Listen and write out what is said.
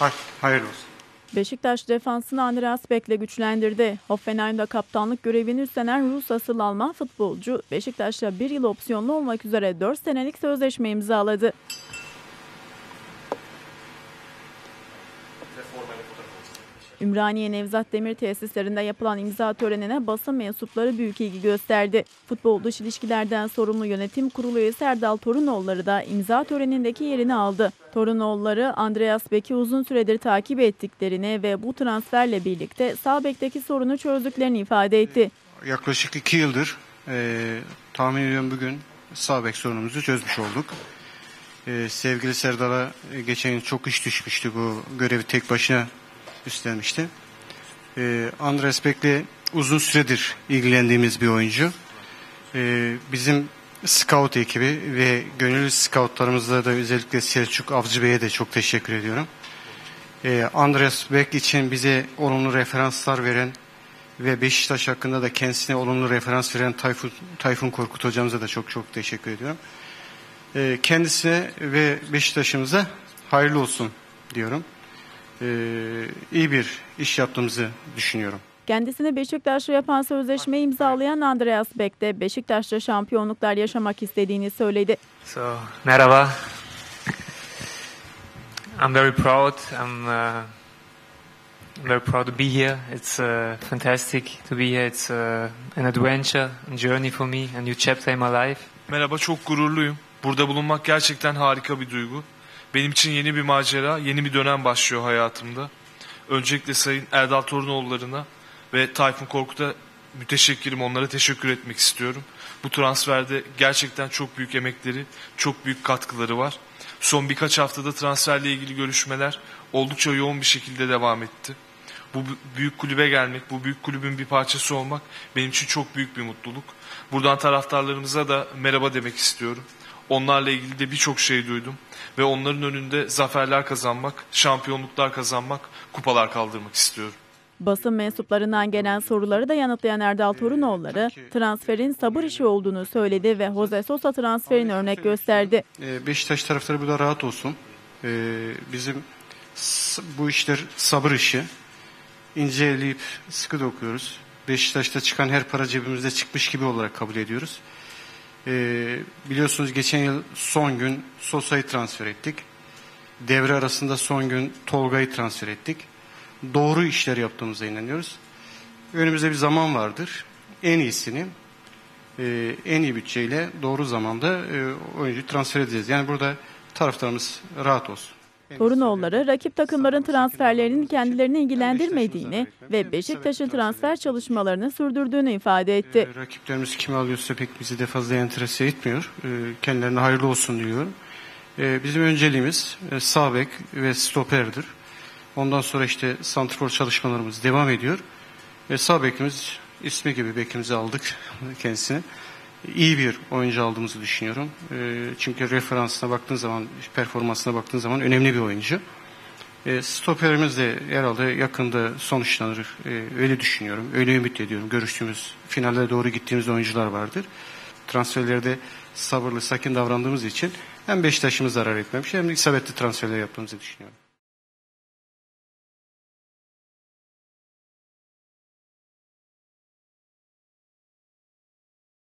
Hay- hayırlı olsun. Beşiktaş defansını Andreas Bek'le güçlendirdi. Hoffenheim'da kaptanlık görevini üstlenen Rus asıllı Alman futbolcu Beşiktaş'la bir yıl opsiyonlu olmak üzere 4 senelik sözleşme imzaladı. Ümraniye Nevzat Demir tesislerinde yapılan imza törenine basın mensupları büyük ilgi gösterdi. Futbol dış ilişkilerden sorumlu yönetim kurulu üyesi Erdal Torunoğulları da imza törenindeki yerini aldı. Torunoğulları Andreas Bek'i uzun süredir takip ettiklerini ve bu transferle birlikte sağ bekteki sorunu çözdüklerini ifade etti. Yaklaşık iki yıldır e, tahmin ediyorum bugün sağ bek sorunumuzu çözmüş olduk. E, sevgili Serdal'a e, geçen çok iş düşmüştü bu görevi tek başına üstlenmişti. E, Andres Bek'le uzun süredir ilgilendiğimiz bir oyuncu. E, bizim scout ekibi ve gönüllü scoutlarımızla da özellikle Selçuk Avcı Bey'e de çok teşekkür ediyorum. E, Andres Beck için bize olumlu referanslar veren ve Beşiktaş hakkında da kendisine olumlu referans veren Tayfun, Tayfun Korkut hocamıza da çok çok teşekkür ediyorum. Ee, kendisine ve Beşiktaş'ımıza hayırlı olsun diyorum. Ee, iyi bir iş yaptığımızı düşünüyorum. Kendisini Beşiktaş'la yapan sözleşmeyi imzalayan Andreas Beck de Beşiktaş'ta şampiyonluklar yaşamak istediğini söyledi. So, merhaba. I'm very proud. I'm, uh, very proud to be here. It's uh, fantastic to be here. It's uh, an adventure, a journey for me, a new chapter in my life. Merhaba, çok gururluyum. Burada bulunmak gerçekten harika bir duygu. Benim için yeni bir macera, yeni bir dönem başlıyor hayatımda. Öncelikle Sayın Erdal Torunoğulları'na ve Tayfun Korkut'a müteşekkirim, onlara teşekkür etmek istiyorum. Bu transferde gerçekten çok büyük emekleri, çok büyük katkıları var. Son birkaç haftada transferle ilgili görüşmeler oldukça yoğun bir şekilde devam etti. Bu büyük kulübe gelmek, bu büyük kulübün bir parçası olmak benim için çok büyük bir mutluluk. Buradan taraftarlarımıza da merhaba demek istiyorum. Onlarla ilgili de birçok şey duydum ve onların önünde zaferler kazanmak, şampiyonluklar kazanmak, kupalar kaldırmak istiyorum. Basın mensuplarından gelen soruları da yanıtlayan Erdal Torunoğulları transferin sabır işi olduğunu söyledi ve Jose Sosa transferini örnek gösterdi. Ee, Beşiktaş taraftarı burada rahat olsun. Ee, bizim bu işler sabır işi. İnceleyip sıkı dokuyoruz. Beşiktaş'ta çıkan her para cebimizde çıkmış gibi olarak kabul ediyoruz. Ee, biliyorsunuz geçen yıl son gün Sosa'yı transfer ettik. Devre arasında son gün Tolga'yı transfer ettik. Doğru işler yaptığımıza inanıyoruz. Önümüzde bir zaman vardır. En iyisini e, en iyi bütçeyle doğru zamanda e, oyuncu transfer edeceğiz. Yani burada taraftarımız rahat olsun. Torunoğulları rakip takımların transferlerinin kendilerini ilgilendirmediğini ve Beşiktaş'ın transfer çalışmalarını sürdürdüğünü ifade etti. E, rakiplerimiz kimi alıyorsa pek bizi de fazla enterese etmiyor. E, kendilerine hayırlı olsun diliyorum. E, bizim önceliğimiz e, sağ bek ve stoperdir. Ondan sonra işte santrfor çalışmalarımız devam ediyor. E, sağ bekimiz ismi gibi bekimizi aldık kendisine. İyi bir oyuncu aldığımızı düşünüyorum. E, çünkü referansına baktığın zaman, performansına baktığın zaman önemli bir oyuncu. E, stoperimiz de herhalde yakında sonuçlanır. E, öyle düşünüyorum. Öyle ümit ediyorum. Görüştüğümüz finallere doğru gittiğimiz oyuncular vardır. Transferlerde sabırlı, sakin davrandığımız için hem Beşiktaş'ımız zarar etmemiş hem de isabetli transferler yaptığımızı düşünüyorum.